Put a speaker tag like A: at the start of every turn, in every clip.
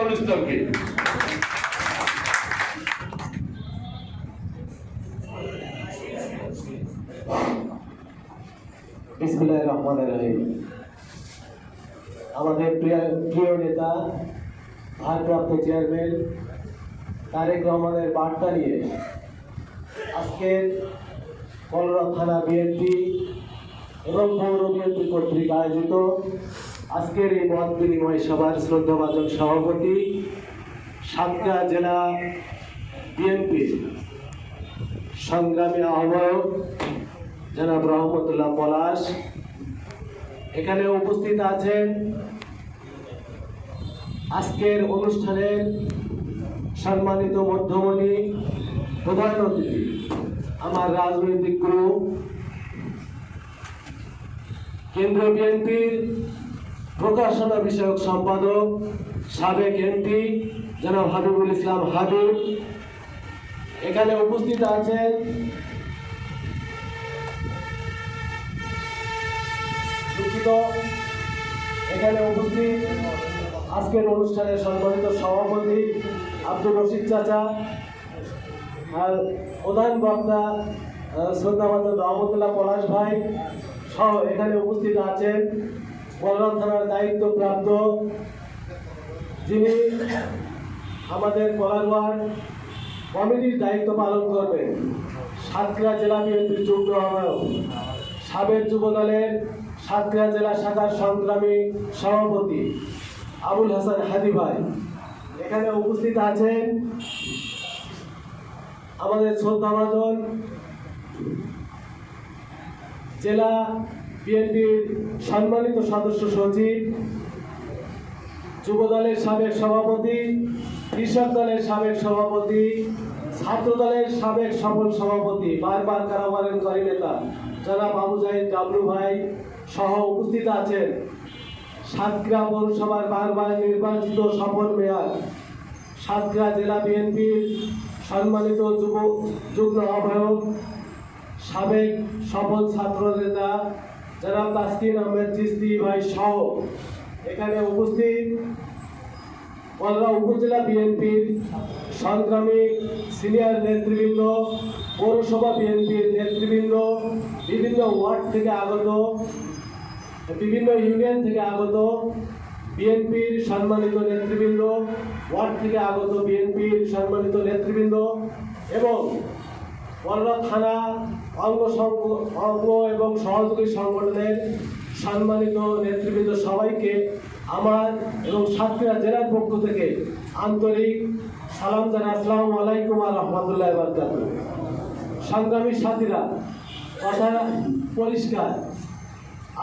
A: রাহুল ইসলামকে
B: বিসমুল্লাহ রহমান রহিম। আমাদের প্রিয় প্রিয় নেতা, ভারপ্রাপ্ত চেয়ারম্যান তারেক রহমানের বার্তা নিয়ে আজকের কলরা থানা বিএনপি এবং পৌর বিএনপি কর্তৃক আয়োজিত আজকের এই মত বিনিময় সভার শ্রদ্ধাভাজন সভাপতি সাতক্ষীরা জেলা বিএনপি সংগ্রামী আহ্বায়ক জনাব রহমতুল্লাহ পলাশ। এখানে উপস্থিত আছেন আজকের অনুষ্ঠানের সম্মানিত মধ্যমণি, প্রধান অতিথি, আমার রাজনৈতিক গ্রুপ কেন্দ্রীয় বিএনপির প্রকাশনা বিষয়ক সম্পাদক, সাবেক এমপি জনাব হাবিবুল ইসলাম হাবিব। এখানে উপস্থিত আছেন এখানে উপস্থিত আজকের অনুষ্ঠানের সম্মানিত সভাপতি আব্দুল রশিদ চাচা আর প্রধান বক্তা শ্রদ্ধাবাদ রহমতুল্লাহ পলাশ ভাই সহ এখানে উপস্থিত আছেন। বলরাম থানার দায়িত্বপ্রাপ্ত যিনি আমাদের কলারওয়ার কমিটির দায়িত্ব পালন করবেন। সাতক্ষীরা জেলা বিএনপির যুগ্ম আহ্বায়ক। সাবেক যুব দলের সাতক্ষীরা জেলা শাখার সংগ্রামী সভাপতি আবুল হাসান হাদি ভাই। এখানে উপস্থিত আছেন আমাদের শ্রদ্ধাভাজন জেলা বিএনপির সম্মানিত সদস্য সচিব যুব দলের সাবেক সভাপতি, কৃষক দলের সাবেক সভাপতি, ছাত্র দলের সাবেক সফল সভাপতি, বারবার কারাবারণকারী নেতা জনাব আবু জাহিদ ডাবলু ভাই সহ উপস্থিত আছেন। সাতক্ষীরা পৌরসভার বারবার নির্বাচিত সফল মেয়র, সাতক্ষীরা জেলা বিএনপির সম্মানিত যুব যুগ্ম আহ্বায়ক, সাবেক সফল ছাত্র নেতা জনাব তাসকিন আহমেদ চিস্তি ভাই সহ এখানে উপস্থিত কলরা উপজেলা বিএনপির সংগ্রামী সিনিয়র নেতৃবৃন্দ, পৌরসভা বিএনপির নেতৃবৃন্দ, বিভিন্ন ওয়ার্ড থেকে আগত, বিভিন্ন ইউনিয়ন থেকে আগত বিএনপির সম্মানিত নেতৃবৃন্দ, ওয়ার্ড থেকে আগত বিএনপির সম্মানিত নেতৃবৃন্দ এবং বড়রা থানা অঙ্গ অঙ্গ এবং সহযোগী সংগঠনের সম্মানিত নেতৃবৃন্দ সবাইকে আমার এবং সাতক্ষীরা জেলার পক্ষ থেকে আন্তরিক সালাম জানাই। আসসালামু আলাইকুম আর রহমতুল্লাহ বরকাত সংগ্রামী সাথীরা, কথা পরিষ্কার।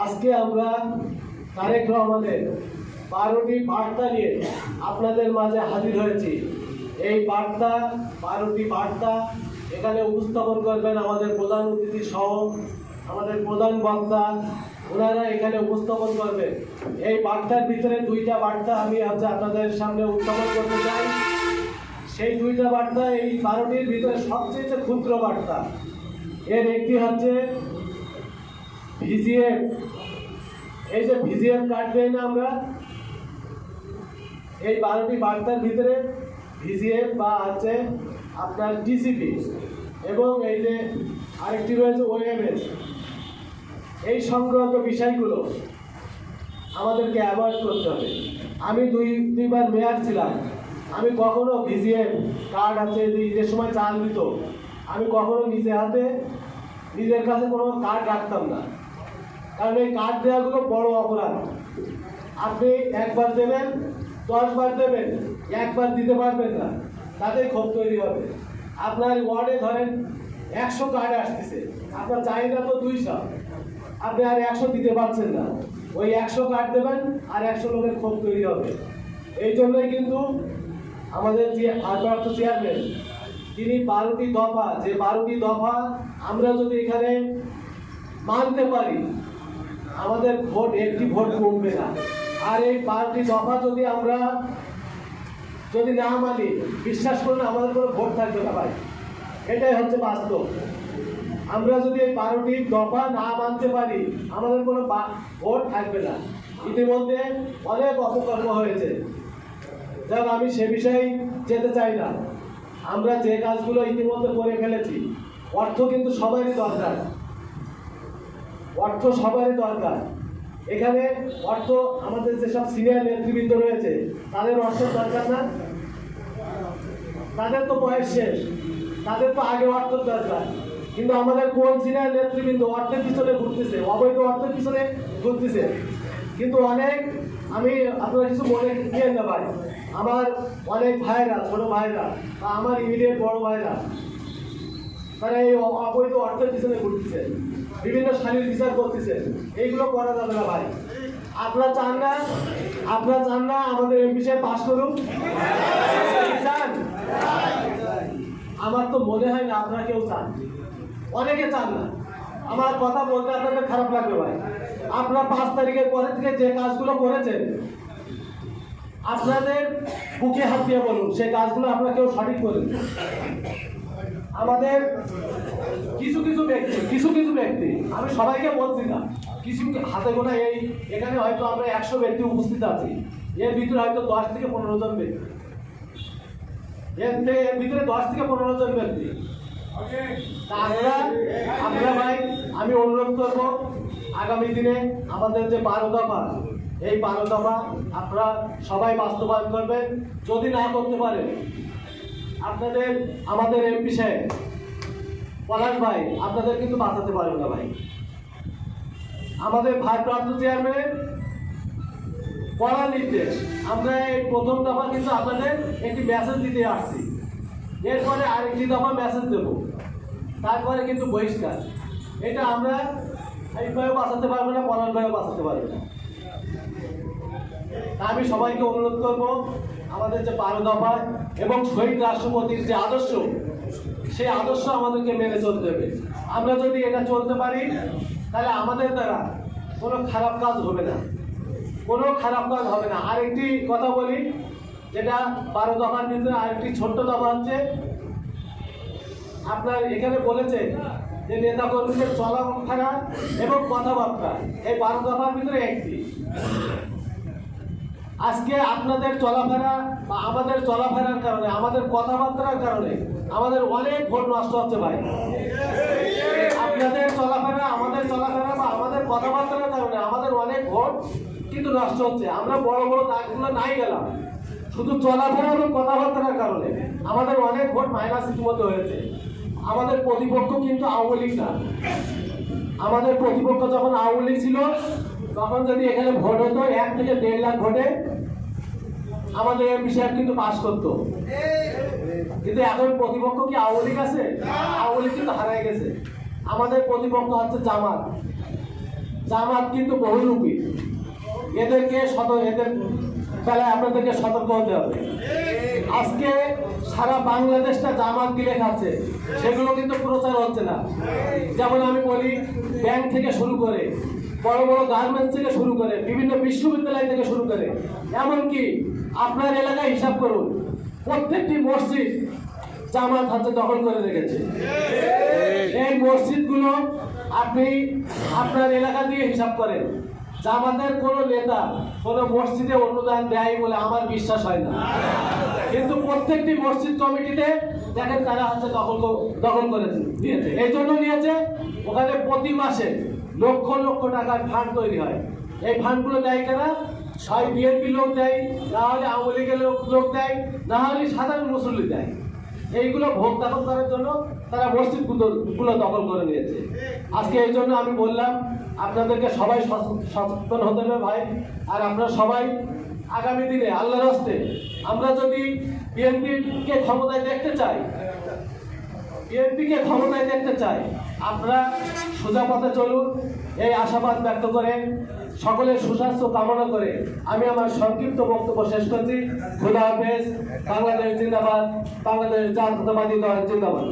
B: আজকে আমরা তারেক রহমানের বারোটি বার্তা নিয়ে আপনাদের মাঝে হাজির হয়েছি। এই বার্তা, বারোটি বার্তা এখানে উপস্থাপন করবেন আমাদের প্রধান অতিথি সহ আমাদের প্রধান বক্তা। ওনারা এখানে উপস্থাপন করবেন। এই বার্তার ভিতরে দুইটা বার্তা আমি আজ আপনাদের সামনে উত্থাপন করতে চাই। সেই দুইটা বার্তা এই বারোটির ভিতরে সবচেয়ে ক্ষুদ্র বার্তা। এর একটি হচ্ছে ভিজিএফ। এই যে ভিজিএফ কাটবে না আমরা, এই বারোটি বার্তার ভিতরে ভিজিএফ বা আছে আপনার ডিসিপি এবং এই যে আরেকটি রয়েছে ওএমএস এই সংক্রান্ত বিষয়গুলো আমাদেরকে অ্যাভয়েড করতে হবে। আমি দুই, দুইবার মেয়ার ছিলাম। আমি কখনো ভিজিএফ কার্ড আছে ঈদের সময় চাল দিত। আমি কখনো নিজে হাতে নিজের কাছে কোনো কার্ড রাখতাম না। কারণ এই কার্ড দেওয়াগুলো বড় অপরাধ। আপনি একবার দেবেন, দশবার দেবেন, একবার দিতে পারবেন না। তাতেই ক্ষোভ তৈরি হবে। আপনার ওয়ার্ডে ধরেন একশো কার্ড আসতেছে, আপনার চাহিদা তো দুইশো। আপনি আর একশো দিতে পারছেন না। ওই একশো কার্ড দেবেন আর একশো লোকের ক্ষোভ তৈরি হবে। এই জন্যই কিন্তু আমাদের যে ভারপ্রাপ্ত চেয়ারম্যান, তিনি বারোটি দফা, যে বারোটি দফা আমরা যদি এখানে মানতে পারি, আমাদের ভোট একটি ভোট কমবে না। আর এই পার্টি দফা যদি আমরা যদি না মানি, বিশ্বাস করুন, আমাদের কোনো ভোট থাকবে না ভাই। এটাই হচ্ছে বাস্তব। আমরা যদি এই বারোটি দফা না মানতে পারি, আমাদের কোনো ভোট থাকবে না। ইতিমধ্যে অনেক অপকর্ম হয়েছে। যেন আমি সে বিষয়ে যেতে চাই না। আমরা যে কাজগুলো ইতিমধ্যে করে ফেলেছি, অর্থ কিন্তু সবারই দরকার। অর্থ সবারই দরকার। এখানে অর্থ আমাদের যেসব সিনিয়র নেতৃবৃন্দ রয়েছে, তাদের অর্থ দরকার না। তাদের তো বয়স শেষ, তাদের তো আগে অর্থের দরকার। কিন্তু আমাদের কোন সিনিয়র নেতৃবৃন্দ অর্থের পিছনে ঘুরতেছে, অবৈধ অর্থের পিছনে ঘুরতেছে? কিন্তু অনেক, আমি আপনারা কিছু মনে নিয়েন না ভাই আমার অনেক ভাইরা ছোট ভাইরা বা আমার ইমিডিয়েট বড় ভাইরা তারা এই অবৈধ অর্থের পিছনে ঘুরতেছে। বিভিন্ন শালীর বিচার করতেছে। এইগুলো করা যাবে না ভাই। আপনারা চান না? আপনারা চান না আমাদের এই বিষয়ে পাশ করুন চান? আমার তো মনে হয় না আপনারা কেউ চান। অনেকে চান না। আমার কথা বলতে আপনাদের খারাপ লাগবে ভাই। আপনারা পাঁচ তারিখের পরে থেকে যে কাজগুলো করেছেন, আপনাদের বুকে হাত দিয়ে বলুন, সেই কাজগুলো আপনারা কেউ সঠিক করেন। আমাদের কিছু কিছু ব্যক্তি, কিছু কিছু ব্যক্তি, আমি সবাইকে বলছি না, কিছু হাতে গোনা এই, এখানে হয়তো আমরা একশো ব্যক্তি উপস্থিত আছি, এর ভিতরে হয়তো দশ থেকে পনেরো জন ব্যক্তি। এর ভিতরে দশ থেকে পনেরো জন ব্যক্তি। আমরা ভাই, আমি অনুরোধ করব, আগামী দিনে আমাদের যে বারো দফা এই বারো দফা আপনারা সবাই বাস্তবায়ন করবেন, যদি না করতে পারেন আপনাদের, আমাদের এমপি সাহেব, পলাশ ভাই, আপনাদের কিন্তু বাঁচাতে পারবে না ভাই। আমাদের ভারপ্রাপ্ত চেয়ারম্যান কড়া নির্দেশ। আমরা এই প্রথম দফা কিন্তু আপনাদের একটি মেসেজ দিতে আসছি। এরপরে আরেকটি দফা মেসেজ দেব। তারপরে কিন্তু বহিষ্কার। এটা আমরা এইভাবে বাঁচাতে পারব না, পলাশ ভাইও বাঁচাতে পারবে না। আমি সবাইকে অনুরোধ করব আমাদের যে বারো দফা এবং শহীদ রাষ্ট্রপতির যে আদর্শ, সেই আদর্শ আমাদেরকে মেনে চলতে হবে। আমরা যদি এটা চলতে পারি, তাহলে আমাদের দ্বারা কোনো খারাপ কাজ হবে না। কোনো খারাপ কাজ হবে না। আরেকটি কথা বলি, যেটা বারো দফার ভিতরে আরেকটি ছোট্ট দফা হচ্ছে আপনার এখানে বলেছে যে নেতা কর্মীদের চলাফেরা এবং কথাবার্তা, এই বারো দফার ভিতরে একটি। আজকে আপনাদের চলাফেরা বা আমাদের চলাফেরার কারণে, আমাদের কথাবার্তার কারণে আমাদের অনেক ভোট নষ্ট হচ্ছে ভাই। আপনাদের চলাফেরা, আমাদের চলাফেরা বা আমাদের কথাবার্তার কারণে আমাদের অনেক ভোট কিন্তু নষ্ট হচ্ছে। আমরা বড় বড় দাগগুলো নাই গেলাম। শুধু চলাফেরা এবং কথাবার্তার কারণে আমাদের অনেক ভোট মাইনাস ইতিমধ্যে হয়েছে। আমাদের প্রতিপক্ষ কিন্তু আওয়ামী লীগ না। আমাদের প্রতিপক্ষ যখন আওয়ামী লীগ ছিল তখন যদি এখানে ভোট হতো, এক থেকে দেড় লাখ ভোটে আমাদের এমপি সাহেব কিন্তু পাস করতো। কিন্তু এখন প্রতিপক্ষ কি আওয়ামী লীগ আছে? আওয়ামী লীগ কিন্তু হারাই গেছে। আমাদের প্রতিপক্ষ হচ্ছে জামাত। জামাত কিন্তু বহুরূপী। এদেরকে সতর্ক এদের বেলায় আপনাদেরকে সতর্ক হতে হবে। আজকে সারা বাংলাদেশটা জামাত দিলে খাচ্ছে। সেগুলো কিন্তু প্রচার হচ্ছে না। যেমন আমি বলি, ব্যাংক থেকে শুরু করে, বড় বড় গার্মেন্টস থেকে শুরু করে, বিভিন্ন বিশ্ববিদ্যালয় থেকে শুরু করে। এমনকি আপনার এলাকায় হিসাব করুন, প্রত্যেকটি মসজিদ জামাত হাতে দখল করে রেখেছে। এই মসজিদগুলো আপনি আপনার এলাকা দিয়ে হিসাব করেন। জামাতের কোনো নেতা কোনো মসজিদে অনুদান দেয় বলে আমার বিশ্বাস হয় না। কিন্তু প্রত্যেকটি মসজিদ কমিটিতে দেখেন তারা হচ্ছে দখল দখল করেছে দিয়েছে এই জন্য নিয়েছে, ওখানে প্রতি মাসে লক্ষ লক্ষ টাকার ফান্ড তৈরি হয়। এই ফান্ডগুলো দেয় কারা? হয় বিএনপি লোক দেয়, না হলে আওয়ামী লীগের লোক লোক দেয়, না হলে সাধারণ মুসল্লি দেয়। এইগুলো ভোগ দখল করার জন্য তারা মসজিদগুলো দখল করে নিয়েছে। আজকে এই জন্য আমি বললাম, আপনাদেরকে সবাই সচ- সচেতন হতে হবে ভাই। আর আমরা সবাই আগামী দিনে, আল্লাহর হস্তে, আমরা যদি বিএনপিকে ক্ষমতায় দেখতে চাই বিএনপিকে ক্ষমতায় দেখতে চাই। আপনারা সোজা পথে চলুন। এই আশাবাদ ব্যক্ত করে সকলের সুস্বাস্থ্য কামনা করে আমি আমার সংক্ষিপ্ত বক্তব্য শেষ করছি। খুদা হাফেজ। বাংলাদেশ জিন্দাবাদ। বাংলাদেশ জাতীয়তাবাদী দল জিন্দাবাদ।